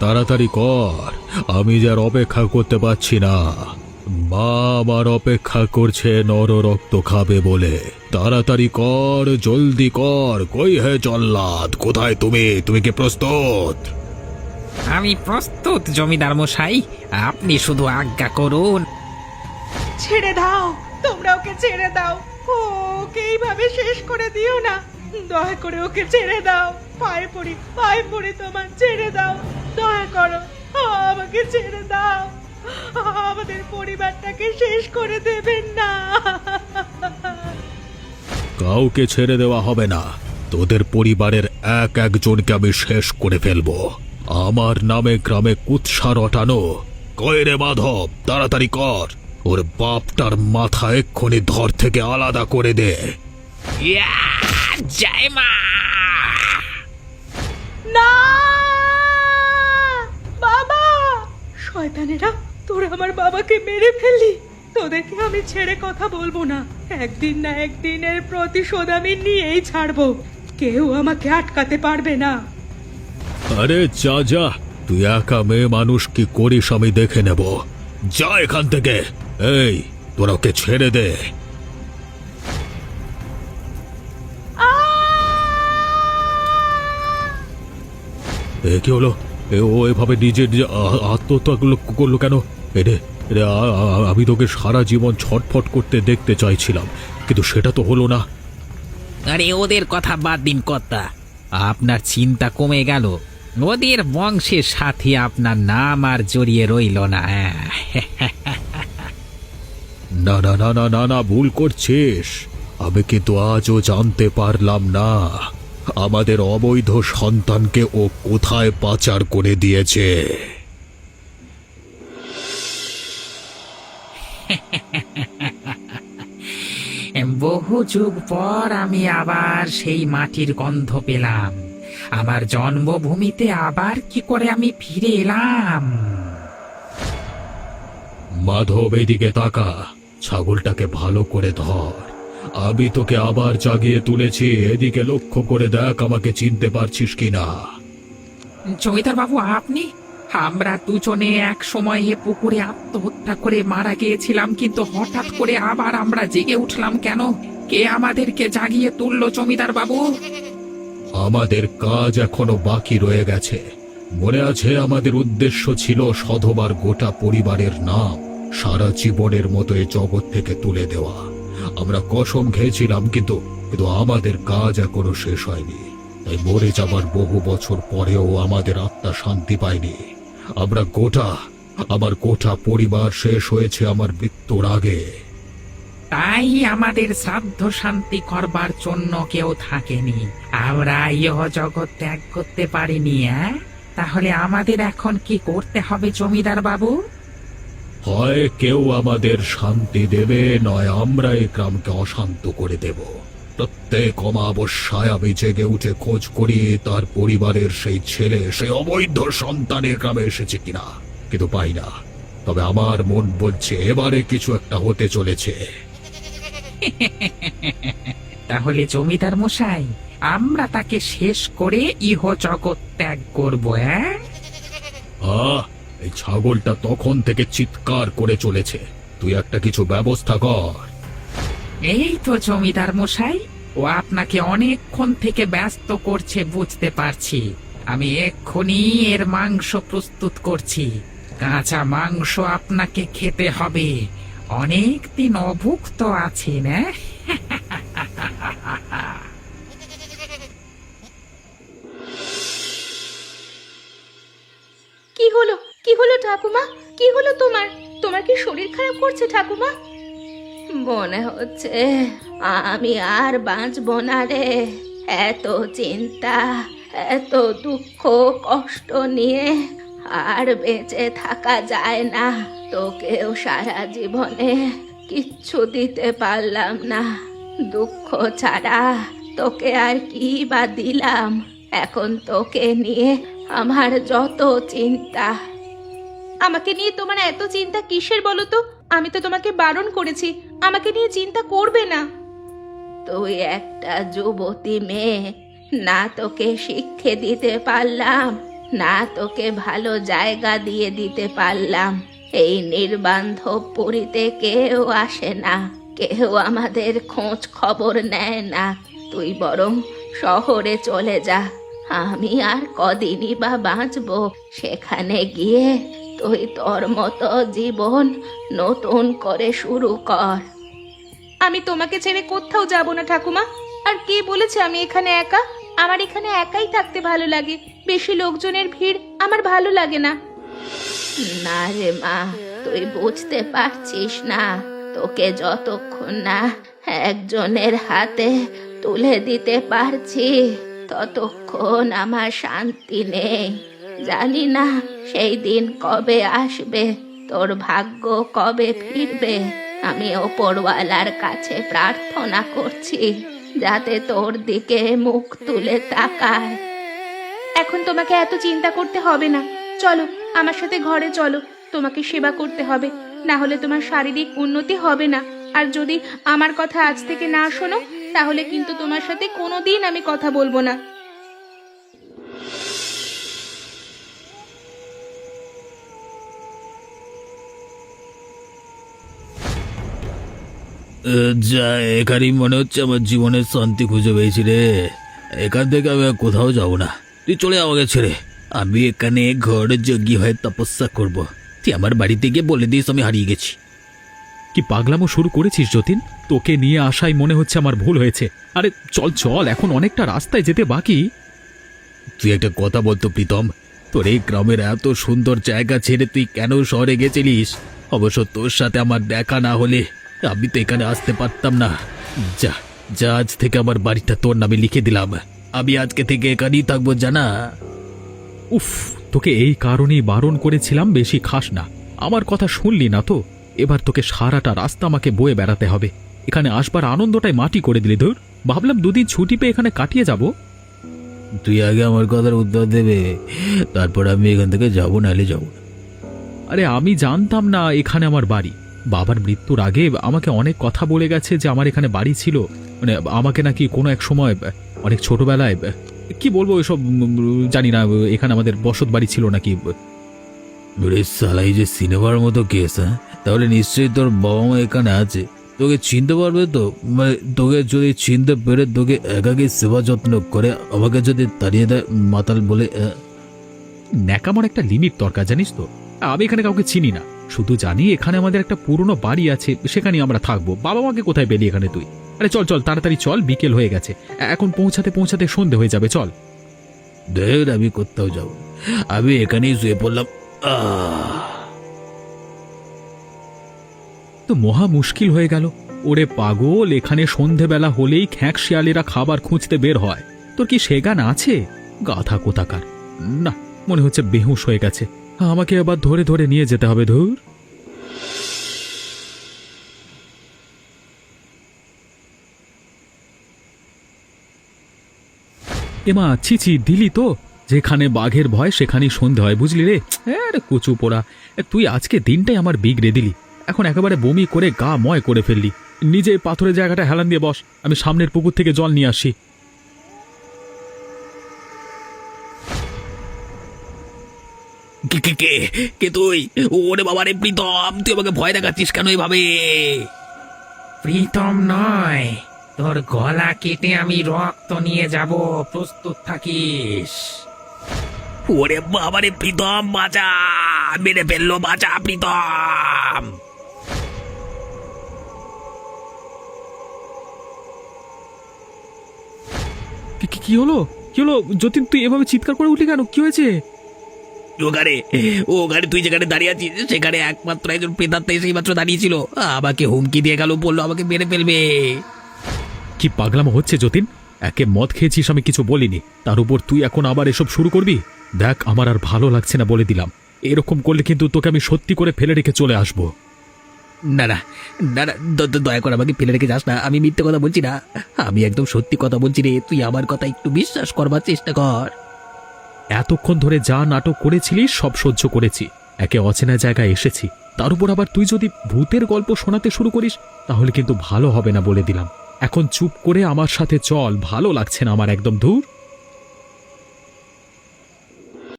তাড়াতাড়ি কর। আমি যে আর অপেক্ষা করতে পারছি না। মা আমার অপেক্ষা করছে নর রক্ত খাবে বলে। তাড়াতাড়ি কর জলদি কর। কই হে জল্লাদ? কোথায় তুমি? তুমি কি প্রস্তুত? আমি প্রস্তুত জমিদার মশাই। আপনি শুধু আজ্ঞা করুন। ছেড়ে দাও তোমরা ওকে ছেড়ে দাও। ওকে এইভাবে শেষ করে দিও না। দয়া করে ওকে ছেড়ে দাও। পায়ে পড়ি পায়ে পড়ি তোমার ছেড়ে দাও। দয়া করো আমাকে ছেড়ে দাও। আমাদের পরিবারটাকে শেষ করে দেবেন না। কাউকে ছেড়ে দেওয়া হবে না। তোদের পরিবারের এক একজনকে আমি শেষ করে ফেলব। আমার নামে গ্রামে কুৎসা রটানো। কয় রে মাধব তাড়াতাড়ি কর। ওর বাপটার মাথা এক্ষুনি ধর থেকে আলাদা করে দে। ইয়া, জয় মা। না বাবা শয়তানেরা তোরা আমার বাবাকে মেরে ফেললি। তোদেরকে আমি ছেড়ে কথা বলব না। একদিন না একদিনের প্রতিশোধ আমি নিয়েই ছাড়বো। কেউ আমাকে আটকাতে পারবে না। আরে যা যা। তুই একা মেয়ে মানুষ কি করিস আমি দেখে নেব। যা এখান থেকে। এই তোরা ওকে ছেড়ে দে। এ কি হলো? এ ও এভাবে নিজের নিজে আ- করল কেন? এরে এরে আ- আ- আমি তোকে সারা জীবন ছটফট করতে দেখতে চাইছিলাম কিন্তু সেটা তো হলো না। আরে ওদের কথা বাদ দিন কর্তা। আপনার চিন্তা কমে গেল। ওদের বংশের সাথে আপনার নাম আর জড়িয়ে রইল না। হ্যাঁ। না না না না না না ভুল করছিস। আমি কিন্তু আজও জানতে পারলাম না। আমাদের অবৈধ সন্তানকে ও কোথায় পাচার করে দিয়েছে? বহু যুগ পর আমি আবার সেই মাটির গন্ধ পেলাম। আমার জন্মভূমিতে আবার কি করে আমি ফিরে এলাম? মাধব এদিকে তাকা ছাগলটাকে ভালো করে ধর। আমি তোকে আবার জাগিয়ে তুলেছি এদিকে লক্ষ্য করে দেখ আমাকে চিনতে পারছিস কিনা। জমিদার বাবু আপনি? আমরা দুজনে এক সময় এ পুকুরে আত্মহত্যা করে মারা গিয়েছিলাম কিন্তু হঠাৎ করে আবার আমরা জেগে উঠলাম কেন? কে আমাদেরকে জাগিয়ে তুললো জমিদার বাবু? আমাদের কাজ এখনও বাকি রয়ে গেছে। মনে আছে আমাদের উদ্দেশ্য ছিল সধবার গোটা পরিবারের নাম সারা জীবনের মতো এই জগৎ থেকে তুলে দেওয়া। আমরা কসম খেয়েছিলাম কিন্তু কিন্তু আমাদের কাজ এখনও শেষ হয়নি। তাই মরে যাবার বহু বছর পরেও আমাদের আত্মা শান্তি পায়নি। আমরা গোটা, আমার গোটা পরিবার শেষ হয়েছে আমার মৃত্যুর আগে। তাই আমাদের শ্রাদ্ধ শান্তি করবার জন্য কেউ থাকেনি। আমরা ইহ জগৎ ত্যাগ করতে পারিনি তাহলে আমাদের এখন কি করতে হবে জমিদার বাবু? হয় কেউ আমাদের শান্তি দেবে নয় আমরা এই গ্রামকে অশান্ত করে দেব। প্রত্যেক অমাবস্যায় আমি জেগে উঠে খোঁজ করি তার পরিবারের সেই ছেলে সেই অবৈধ সন্তানের গ্রামে এসেছে কিনা কিন্তু পাই না। তবে আমার মন বলছে এবারে কিছু একটা হতে চলেছে। তাহলে জমিদার মশাই আমরা তাকে শেষ করে ইহ জগৎ ত্যাগ করব হ্যাঁ আহ এই ছাগলটা তখন থেকে চিৎকার করে চলেছে। তুই একটা কিছু ব্যবস্থা কর। এই তো জমিদার মশাই, ও আপনাকে অনেকক্ষণ থেকে ব্যস্ত করছে বুঝতে পারছি। আমি এক্ষুনি এর মাংস প্রস্তুত করছি। কাঁচা মাংস আপনাকে খেতে হবে। অনেক দিন অভুক্ত আছেন হ্যাঁ তোমার? তোমার কি শরীর খারাপ করছে ঠাকুমা? মনে হচ্ছে আমি আর বাঁচবো না রে। এত চিন্তা, এত দুঃখ, কষ্ট নিয়ে আর বেঁচে থাকা যায় না। তোকেও সারা জীবনে কিচ্ছু দিতে পারলাম না। দুঃখ ছাড়া তোকে আর কি বা দিলাম? এখন তোকে নিয়ে আমার যত চিন্তা আমাকে নিয়ে তোমার এত চিন্তা কিসের বলো তো? আমি তো তোমাকে বারণ করেছি। আমাকে নিয়ে চিন্তা করবে না। তুই একটা যুবতী মেয়ে। না তোকে শিক্ষে দিতে পারলাম, না তোকে ভালো জায়গা দিয়ে দিতে পারলাম। এই নির্বান্ধব পুরীতে কেউ আসে না, কেউ আমাদের খোঁজ খবর নেয় না। তুই বরং শহরে চলে যা, আমি আর কদিনই বা বাঁচবো। সেখানে গিয়ে তুই তোর মতো জীবন নতুন করে শুরু কর। আমি তোমাকে ছেড়ে কোথাও যাব না ঠাকুমা। আর কে বলেছে আমি এখানে একা? আমার এখানে একাই থাকতে ভালো লাগে। বেশি লোকজনের ভিড় আমার ভালো লাগে না। না রে মা তুই বুঝতে পারছিস না। তোকে যতক্ষণ না একজনের হাতে তুলে দিতে পারছি ততক্ষণ আমার শান্তি নেই। জানি না, সেই দিন কবে আসবে, তোর ভাগ্য কবে ফিরবে? আমি ওপরওয়ালার কাছে প্রার্থনা করছি, যাতে তোর দিকে মুখ তুলে তাকায়। এখন তোমাকে এত চিন্তা করতে হবে না। চলো, আমার সাথে ঘরে চলো, তোমাকে সেবা করতে হবে। না হলে তোমার শারীরিক উন্নতি হবে না। আর যদি আমার কথা আজ থেকে না শোনো, তাহলে কিন্তু তোমার সাথে কোনোদিন আমি কথা বলব না। যা এখানেই মনে হচ্ছে আমার জীবনের শান্তি খুঁজে পেয়েছি রে। এখান থেকে আমি আর কোথাও যাব না। তুই চলে আমাকে ছেড়ে। আমি এখানে ঘর যোগী হয়ে তপস্যা করব। তুই আমার বাড়িতে গিয়ে বলে দিস আমি হারিয়ে গেছি। কি পাগলামো শুরু করেছিস যতীন? তোকে নিয়ে আসাই মনে হচ্ছে আমার ভুল হয়েছে। আরে চল চল এখন অনেকটা রাস্তায় যেতে বাকি। তুই একটা কথা বলতো প্রীতম। তোর এই গ্রামের এত সুন্দর জায়গা ছেড়ে তুই কেন শহরে গেছিলিস? অবশ্য তোর সাথে আমার দেখা না হলে আমি তো এখানে আসতে পারতাম না। যা যা আজ থেকে আমার বাড়িটা তোর নামে লিখে দিলাম। আমি আজকে থেকে এখানেই থাকব জানা? উফ তোকে এই কারণেই বারণ করেছিলাম বেশি খাস না। আমার কথা শুনলি না তো? এবার তোকে সারাটা রাস্তা আমাকে বয়ে বেড়াতে হবে। এখানে আসবার আনন্দটাই মাটি করে দিলি ধর। ভাবলাম দুদিন ছুটি পেয়ে এখানে কাটিয়ে যাব। তুই আগে আমার কথার উত্তর দেবে। তারপর আমি এখান থেকে যাব নাহলে যাব আরে আমি জানতাম না এখানে আমার বাড়ি। বাবার মৃত্যুর আগে আমাকে অনেক কথা বলে গেছে যে আমার এখানে বাড়ি ছিল। মানে আমাকে নাকি কোনো এক সময় অনেক ছোটবেলায় কি বলব এসব জানি না এখানে আমাদের বসত বাড়ি ছিল নাকি। সালাই যে সিনেমার মতো কেস হ্যাঁ? তাহলে নিশ্চয়ই তোর বাবা মা এখানে আছে। তোকে চিনতে পারবে তো? মানে তোকে যদি চিনতে পেরে তোকে একাকে সেবা যত্ন করে আমাকে যদি তাড়িয়ে দেয় মাতাল বলে আহ, ন্যাকামোর একটা লিমিট দরকার জানিস তো? আমি এখানে কাউকে চিনি না। শুধু জানি এখানে আমাদের একটা পুরনো বাড়ি আছে সেখানেই আমরা থাকব। বাবা মাকে কোথায় পেলি এখানে তুই? আরে চল চল তাড়াতাড়ি চল বিকেল হয়ে গেছে। এখন পৌঁছাতে পৌঁছাতে সন্ধে হয়ে যাবে চল। দেখ আমি কোথাও যাব। আমি এখানেই শুয়ে পড়লাম। তো মহা মুশকিল হয়ে গেল। ওরে পাগল এখানে সন্ধেবেলা হলেই খ্যাঁক শিয়ালেরা খাবার খুঁজতে বের হয়। তোর কি সেগান আছে? গাথা কোথাকার। না মনে হচ্ছে বেহুশ হয়ে গেছে। আমাকে আবার ধরে ধরে নিয়ে যেতে হবে ধুর। এমা ছিছি দিলি তো। যেখানে বাঘের ভয়, সেখানেই সন্ধে হয়, বুঝলি রে? আরে কচু পোড়া, তুই আজকে দিনটাই আমার বিগড়ে দিলি। এখন একেবারে বমি করে গা ময় করে ফেললি। নিজে পাথরের জায়গাটা হেলান দিয়ে বস, আমি সামনের পুকুর থেকে জল নিয়ে আসি। কে কে কে? কে তুই? ওরে বাবা রে প্রীতম তুই আমাকে ভয় দেখাচ্ছিস কেন এভাবে? প্রীতম নয় তোর গলা কেটে আমি রক্ত নিয়ে যাব প্রস্তুত থাকিস। ওরে বাবা রে প্রীতম বাঁচা! মেরে ফেলল বাঁচা প্রীতম! কি- কি- কি হলো? কি হলো? যতীন তুই এভাবে চিৎকার করে উঠলি কেন? কি হয়েছে? ওখানে ওখানে তুই যেখানে দাঁড়িয়ে আছিস সেখানে একমাত্র একজন প্রেতাত্মা এসেই মাত্র দাঁড়িয়েছিল। আমাকে হুমকি দিয়ে গেল বলল আমাকে মেরে ফেলবে। কি পাগলামো হচ্ছে যতীন? একে মদ খেয়েছিস আমি কিছু বলিনি। তার উপর তুই এখন আবার এসব শুরু করবি? দেখ আমার আর ভালো লাগছে না বলে দিলাম। এরকম করলে কিন্তু তোকে আমি সত্যি করে ফেলে রেখে চলে আসব। না না না না দ- দ- দয়া করে আমাকে ফেলে রেখে যাস না। আমি মিথ্যে কথা বলছি না। আমি একদম সত্যি কথা বলছি রে। তুই আমার কথা একটু বিশ্বাস করবার চেষ্টা কর। এতক্ষণ ধরে যা নাটক করেছিলি, সব সহ্য করেছি। একে অচেনা জায়গায় এসেছি। তার উপর আবার তুই যদি ভূতের গল্প শোনাতে শুরু করিস, তাহলে কিন্তু ভালো হবে না বলে দিলাম। এখন চুপ করে আমার সাথে চল, ভালো লাগছে না আমার একদম দূর